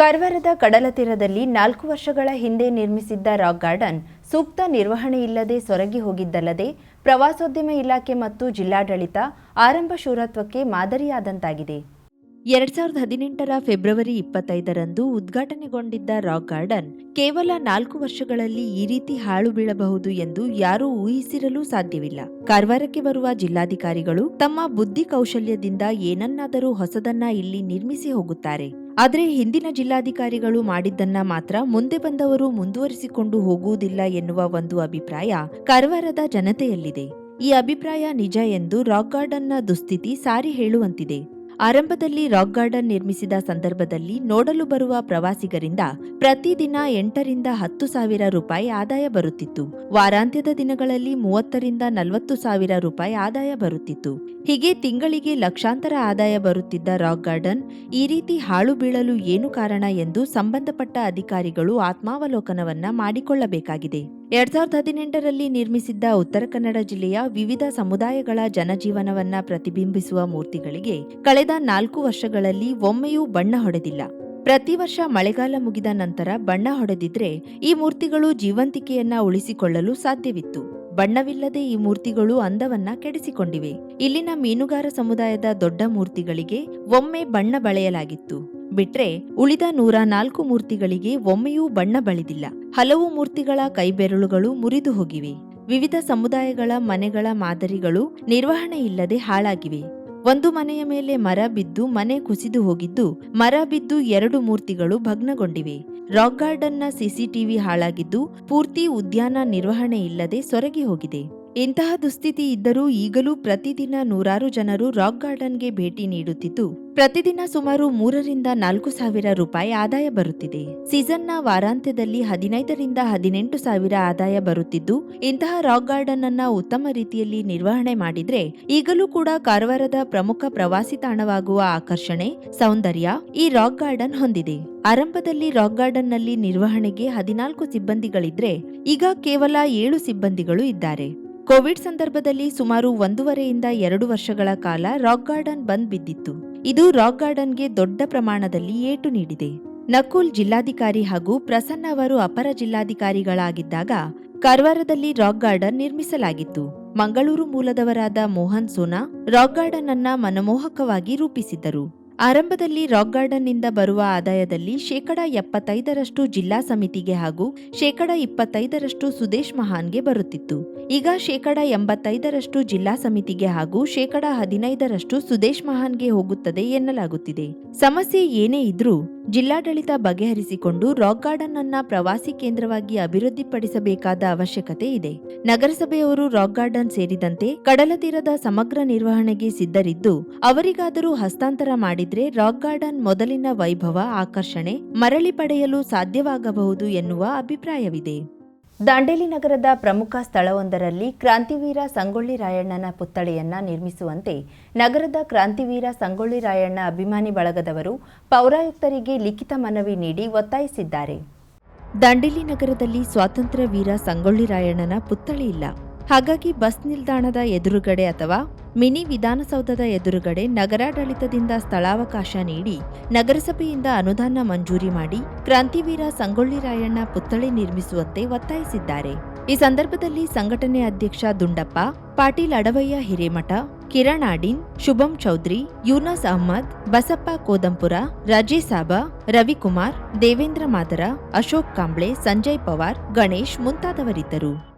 ಕಾರವಾರದ ಕಡಲ ತೀರದಲ್ಲಿ ನಾಲ್ಕು ವರ್ಷಗಳ ಹಿಂದೆ ನಿರ್ಮಿಸಿದ್ದ ರಾಕ್ ಗಾರ್ಡನ್ ಸೂಕ್ತ ನಿರ್ವಹಣೆ ಇಲ್ಲದೆ ಸೊರಗಿ ಹೋಗಿದ್ದಲ್ಲದೆ ಪ್ರವಾಸೋದ್ಯಮ ಇಲಾಖೆ ಮತ್ತು ಜಿಲ್ಲಾಡಳಿತ ಆರಂಭ ಶೂರತ್ವಕ್ಕೆ ಮಾದರಿಯಾದಂತಾಗಿದೆ. ಎರಡ್ ಸಾವಿರದ ಹದಿನೆಂಟರ ಫೆಬ್ರವರಿ ಇಪ್ಪತ್ತೈದರಂದು ಉದ್ಘಾಟನೆಗೊಂಡಿದ್ದ ರಾಕ್ ಗಾರ್ಡನ್, ಕೇವಲ ನಾಲ್ಕು ವರ್ಷಗಳಲ್ಲಿ ಈ ರೀತಿ ಹಾಳು ಬೀಳಬಹುದು ಎಂದು ಯಾರೂ ಊಹಿಸಿರಲು ಸಾಧ್ಯವಿಲ್ಲ. ಕಾರವಾರಕ್ಕೆ ಬರುವ ಜಿಲ್ಲಾಧಿಕಾರಿಗಳು ತಮ್ಮ ಬುದ್ಧಿ ಕೌಶಲ್ಯದಿಂದ ಏನನ್ನಾದರೂ ಹೊಸದನ್ನ ಇಲ್ಲಿ ನಿರ್ಮಿಸಿ ಹೋಗುತ್ತಾರೆ. ಆದರೆ ಹಿಂದಿನ ಜಿಲ್ಲಾಧಿಕಾರಿಗಳು ಮಾಡಿದ್ದನ್ನ ಮಾತ್ರ ಮುಂದೆ ಬಂದವರು ಮುಂದುವರಿಸಿಕೊಂಡು ಹೋಗುವುದಿಲ್ಲ ಎನ್ನುವ ಒಂದು ಅಭಿಪ್ರಾಯ ಕಾರವಾರದ ಜನತೆಯಲ್ಲಿದೆ. ಈ ಅಭಿಪ್ರಾಯ ನಿಜ ಎಂದು ರಾಕ್ ಗಾರ್ಡನ್ನ ದುಸ್ಥಿತಿ ಸಾರಿ ಹೇಳುವಂತಿದೆ. ಆರಂಭದಲ್ಲಿ ರಾಕ್ ಗಾರ್ಡನ್ ನಿರ್ಮಿಸಿದ ಸಂದರ್ಭದಲ್ಲಿ ನೋಡಲು ಬರುವ ಪ್ರವಾಸಿಗರಿಂದ ಪ್ರತಿದಿನ ಎಂಟರಿಂದ ಹತ್ತು ಸಾವಿರ ರೂಪಾಯಿ ಆದಾಯ ಬರುತ್ತಿತ್ತು. ವಾರಾಂತ್ಯದ ದಿನಗಳಲ್ಲಿ ಮೂವತ್ತರಿಂದ ನಲವತ್ತು ಸಾವಿರ ರೂಪಾಯಿ ಆದಾಯ ಬರುತ್ತಿತ್ತು. ಹೀಗೆ ತಿಂಗಳಿಗೆ ಲಕ್ಷಾಂತರ ಆದಾಯ ಬರುತ್ತಿದ್ದ ರಾಕ್ ಗಾರ್ಡನ್ ಈ ರೀತಿ ಹಾಳು ಬೀಳಲು ಏನು ಕಾರಣ ಎಂದು ಸಂಬಂಧಪಟ್ಟ ಅಧಿಕಾರಿಗಳು ಆತ್ಮಾವಲೋಕನವನ್ನ ಮಾಡಿಕೊಳ್ಳಬೇಕಾಗಿದೆ. ಎರಡ್ ಸಾವಿರದ ಹದಿನೆಂಟರಲ್ಲಿ ನಿರ್ಮಿಸಿದ್ದ ಉತ್ತರ ಕನ್ನಡ ಜಿಲ್ಲೆಯ ವಿವಿಧ ಸಮುದಾಯಗಳ ಜನಜೀವನವನ್ನ ಪ್ರತಿಬಿಂಬಿಸುವ ಮೂರ್ತಿಗಳಿಗೆ ಕಳೆದ ನಾಲ್ಕು ವರ್ಷಗಳಲ್ಲಿ ಒಮ್ಮೆಯೂ ಬಣ್ಣ ಹೊಡೆದಿಲ್ಲ. ಪ್ರತಿ ವರ್ಷ ಮಳೆಗಾಲ ಮುಗಿದ ನಂತರ ಬಣ್ಣ ಹೊಡೆದಿದ್ರೆ ಈ ಮೂರ್ತಿಗಳು ಜೀವಂತಿಕೆಯನ್ನ ಉಳಿಸಿಕೊಳ್ಳಲು ಸಾಧ್ಯವಿತ್ತು. ಬಣ್ಣವಿಲ್ಲದೆ ಈ ಮೂರ್ತಿಗಳು ಅಂದವನ್ನ ಕೆಡಿಸಿಕೊಂಡಿವೆ. ಇಲ್ಲಿನ ಮೀನುಗಾರ ಸಮುದಾಯದ ದೊಡ್ಡ ಮೂರ್ತಿಗಳಿಗೆ ಒಮ್ಮೆ ಬಣ್ಣ ಬಳೆಯಲಾಗಿತ್ತು. ಬಿಟ್ರೆ ಉಳಿದ ನೂರ ನಾಲ್ಕು ಮೂರ್ತಿಗಳಿಗೆ ಒಮ್ಮೆಯೂ ಬಣ್ಣ ಬಳಿದಿಲ್ಲ. ಹಲವು ಮೂರ್ತಿಗಳ ಕೈಬೆರಳುಗಳು ಮುರಿದು ಹೋಗಿವೆ. ವಿವಿಧ ಸಮುದಾಯಗಳ ಮನೆಗಳ ಮಾದರಿಗಳು ನಿರ್ವಹಣೆ ಇಲ್ಲದೆ ಹಾಳಾಗಿವೆ. ಒಂದು ಮನೆಯ ಮೇಲೆ ಮರ ಬಿದ್ದು ಮನೆ ಕುಸಿದು ಹೋಗಿದ್ದು, ಮರ ಬಿದ್ದು ಎರಡು ಮೂರ್ತಿಗಳು ಭಗ್ನಗೊಂಡಿವೆ. ರಾಕ್ ಗಾರ್ಡನ್ನ ಸಿಸಿಟಿವಿ ಹಾಳಾಗಿದ್ದು, ಪೂರ್ತಿ ಉದ್ಯಾನ ನಿರ್ವಹಣೆ ಇಲ್ಲದೆ ಸೊರಗಿ ಹೋಗಿದೆ. ಇಂತಹ ದುಸ್ಥಿತಿ ಇದ್ದರೂ ಈಗಲೂ ಪ್ರತಿದಿನ ನೂರಾರು ಜನರು ರಾಕ್ ಗಾರ್ಡನ್ಗೆ ಭೇಟಿ ನೀಡುತ್ತಿದ್ದು, ಪ್ರತಿದಿನ ಸುಮಾರು ಮೂರರಿಂದ ನಾಲ್ಕು ಸಾವಿರ ರೂಪಾಯಿ ಆದಾಯ ಬರುತ್ತಿದೆ. ಸೀಸನ್ನ ವಾರಾಂತ್ಯದಲ್ಲಿ ಹದಿನೈದರಿಂದ ಹದಿನೆಂಟು ಸಾವಿರ ಆದಾಯ ಬರುತ್ತಿದ್ದು, ಇಂತಹ ರಾಕ್ ಗಾರ್ಡನ್ ಅನ್ನ ಉತ್ತಮ ರೀತಿಯಲ್ಲಿ ನಿರ್ವಹಣೆ ಮಾಡಿದ್ರೆ ಈಗಲೂ ಕೂಡ ಕಾರವಾರದ ಪ್ರಮುಖ ಪ್ರವಾಸಿ ತಾಣವಾಗುವ ಆಕರ್ಷಣೆ, ಸೌಂದರ್ಯ ಈ ರಾಕ್ ಗಾರ್ಡನ್ ಹೊಂದಿದೆ. ಆರಂಭದಲ್ಲಿ ರಾಕ್ ಗಾರ್ಡನ್ನಲ್ಲಿ ನಿರ್ವಹಣೆಗೆ ಹದಿನಾಲ್ಕು ಸಿಬ್ಬಂದಿಗಳಿದ್ರೆ, ಈಗ ಕೇವಲ ಏಳು ಸಿಬ್ಬಂದಿಗಳು ಇದ್ದಾರೆ. ಕೋವಿಡ್ ಸಂದರ್ಭದಲ್ಲಿ ಸುಮಾರು ಒಂದೂವರೆಯಿಂದ ಎರಡು ವರ್ಷಗಳ ಕಾಲ ರಾಕ್ ಗಾರ್ಡನ್ ಬಂದ್ ಬಿದ್ದಿತ್ತು. ಇದು ರಾಕ್ ಗಾರ್ಡನ್ಗೆ ದೊಡ್ಡ ಪ್ರಮಾಣದಲ್ಲಿ ಏಟು ನೀಡಿದೆ. ನಕುಲ್ ಜಿಲ್ಲಾಧಿಕಾರಿ ಹಾಗೂ ಪ್ರಸನ್ನ ಅವರು ಅಪರ ಜಿಲ್ಲಾಧಿಕಾರಿಗಳಾಗಿದ್ದಾಗ ಕಾರವಾರದಲ್ಲಿ ರಾಕ್ ಗಾರ್ಡನ್ ನಿರ್ಮಿಸಲಾಗಿತ್ತು. ಮಂಗಳೂರು ಮೂಲದವರಾದ ಮೋಹನ್ ಸೋನಾ ರಾಕ್ ಗಾರ್ಡನ್ ಅನ್ನ ಮನಮೋಹಕವಾಗಿ ರೂಪಿಸಿದ್ದರು. ಆರಂಭದಲ್ಲಿ ರಾಕ್ ಗಾರ್ಡನ್ನಿಂದ ಬರುವ ಆದಾಯದಲ್ಲಿ ಶೇಕಡ ಎಪ್ಪತ್ತೈದರಷ್ಟು ಜಿಲ್ಲಾ ಸಮಿತಿಗೆ ಹಾಗೂ ಶೇಕಡ ಇಪ್ಪತ್ತೈದರಷ್ಟು ಸುದೇಶ್ ಮಹಾನ್ಗೆ ಬರುತ್ತಿತ್ತು. ಈಗ ಶೇಕಡ ಎಂಬತ್ತೈದರಷ್ಟು ಜಿಲ್ಲಾ ಸಮಿತಿಗೆ ಹಾಗೂ ಶೇಕಡ ಹದಿನೈದರಷ್ಟು ಸುದೇಶ್ ಮಹಾನ್ಗೆ ಹೋಗುತ್ತದೆ ಎನ್ನಲಾಗುತ್ತಿದೆ. ಸಮಸ್ಯೆ ಏನೇ ಇದ್ರೂ ಜಿಲ್ಲಾಡಳಿತ ಬಗೆಹರಿಸಿಕೊಂಡು ರಾಕ್ ಗಾರ್ಡನ್ ಅನ್ನ ಪ್ರವಾಸಿ ಕೇಂದ್ರವಾಗಿ ಅಭಿವೃದ್ಧಿಪಡಿಸಬೇಕಾದ ಅವಶ್ಯಕತೆ ಇದೆ. ನಗರಸಭೆಯವರು ರಾಕ್ ಗಾರ್ಡನ್ ಸೇರಿದಂತೆ ಕಡಲ ತೀರದ ಸಮಗ್ರ ನಿರ್ವಹಣೆಗೆ ಸಿದ್ಧರಿದ್ದು, ಅವರಿಗಾದರೂ ಹಸ್ತಾಂತರ ಮಾಡಿದ್ರೆ ರಾಕ್ ಗಾರ್ಡನ್ ಮೊದಲಿನ ವೈಭವ ಆಕರ್ಷಣೆ, ಮರಳಿ ಪಡೆಯಲು ಸಾಧ್ಯವಾಗಬಹುದು ಎನ್ನುವ ಅಭಿಪ್ರಾಯವಿದೆ. ದಾಂಡೇಲಿ ನಗರದ ಪ್ರಮುಖ ಸ್ಥಳವೊಂದರಲ್ಲಿ ಕ್ರಾಂತಿವೀರ ಸಂಗೊಳ್ಳಿ ರಾಯಣ್ಣನ ಪುತ್ಥಳಿಯನ್ನ ನಿರ್ಮಿಸುವಂತೆ ನಗರದ ಕ್ರಾಂತಿವೀರ ಸಂಗೊಳ್ಳಿ ರಾಯಣ್ಣ ಅಭಿಮಾನಿ ಬಳಗದವರು ಪೌರಾಯುಕ್ತರಿಗೆ ಲಿಖಿತ ಮನವಿ ನೀಡಿ ಒತ್ತಾಯಿಸಿದ್ದಾರೆ. ದಾಂಡೇಲಿ ನಗರದಲ್ಲಿ ಸ್ವಾತಂತ್ರ್ಯ ವೀರ ಸಂಗೊಳ್ಳಿ ರಾಯಣ್ಣನ ಪುತ್ಥಳಿ ಇಲ್ಲ. ಹಾಗಾಗಿ ಬಸ್ ನಿಲ್ದಾಣದ ಎದುರುಗಡೆ ಅಥವಾ ಮಿನಿ ವಿಧಾನಸೌಧದ ಎದುರುಗಡೆ ನಗರಾಡಳಿತದಿಂದ ಸ್ಥಳಾವಕಾಶ ನೀಡಿ ನಗರಸಭೆಯಿಂದ ಅನುದಾನ ಮಂಜೂರಿ ಮಾಡಿ ಕ್ರಾಂತಿವೀರ ಸಂಗೊಳ್ಳಿ ರಾಯಣ್ಣ ಪುತ್ಥಳಿ ನಿರ್ಮಿಸುವಂತೆ ಒತ್ತಾಯಿಸಿದ್ದಾರೆ. ಈ ಸಂದರ್ಭದಲ್ಲಿ ಸಂಘಟನೆ ಅಧ್ಯಕ್ಷ ದುಂಡಪ್ಪ, ಪಾಟೀಲ್ ಅಡವಯ್ಯ ಹಿರೇಮಠ, ಕಿರಣ್ ಆಡಿನ್, ಶುಭಂ ಚೌಧರಿ ಯೂನಸ್ ಅಹ್ಮದ್, ಬಸಪ್ಪ ಕೋದಂಪುರ, ರಾಜೇಸಾಬ, ರವಿಕುಮಾರ್, ದೇವೇಂದ್ರ ಮಾದರ, ಅಶೋಕ್ ಕಾಂಬ್ಳೆ, ಸಂಜಯ್ ಪವಾರ್, ಗಣೇಶ್ ಮುಂತಾದವರಿದ್ದರು.